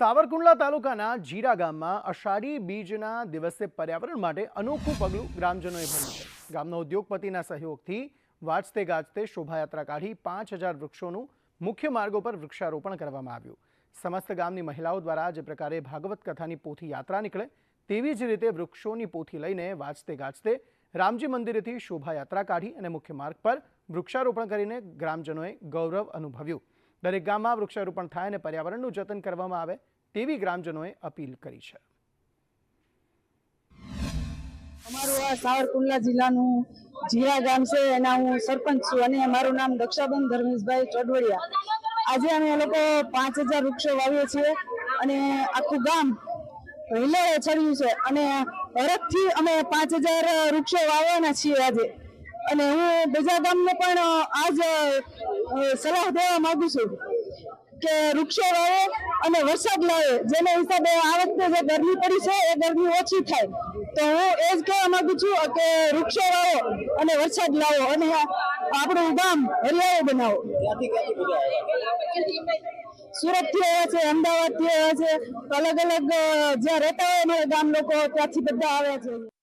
સાવરકુંડલા તાલુકાના જીરા ગામમાં અષાઢી બીજના દિવસે પર્યાવરણ માટે અનોખું પગલું ગ્રામજનોએ ભર્યું છે. ગામના ઉદ્યોગપતિના સહયોગથી વાંચતે ગાજતે શોભાયાત્રા કાઢી પાંચ હજાર વૃક્ષોનું મુખ્ય માર્ગો પર વૃક્ષારોપણ કરવામાં આવ્યું. સમસ્ત ગામની મહિલાઓ દ્વારા જે પ્રકારે ભાગવત કથાની પોથી યાત્રા નીકળે, તેવી જ રીતે વૃક્ષોની પોથી લઈને વાંચતે ગાજતે રામજી મંદિરેથી શોભાયાત્રા કાઢી અને મુખ્ય માર્ગ પર વૃક્ષારોપણ કરીને ગ્રામજનોએ ગૌરવ અનુભવ્યું. દરેક ગામમાં વૃક્ષારોપણ થાય અને પર્યાવરણનું જતન કરવામાં આવે તેવી ગ્રામજનોએ અપીલ કરી છે. અમારું આ સાવરકુંડલા જિલ્લાનું જીરા ગામ છે, એના હું સરપંચ છું અને મારું નામ દક્ષાબેન ધર્મેશભાઈ ચોડવડિયા આજે અમે લોકો પાંચ હજાર વૃક્ષો વાવીએ છીએ અને આખું ગામ હિલે ચડ્યું છે અને હરખથી અમે પાંચ હજાર વૃક્ષો વાવવાના છીએ આજે. અને હું બીજા ગામને પણ આજ સલાહ દેવા માંગુ છું કે વૃક્ષો વાવો અને વરસાદ લાવે જેના હિસાબે આ વખતે જે ગરમી પડી છે, એ ગરમી ઓછી થાય. તો હું એ જ કહેવા માંગુ છું કે વૃક્ષો વાવો અને વરસાદ લાવો અને આપણું ગામ હરિયાળું બનાવો. સુરતથી આવ્યા છે અમદાવાદથી આવ્યા છે અલગ અલગ જ્યાં રહેતા હોય ગામ લોકો ત્યાંથી બધા આવ્યા છે.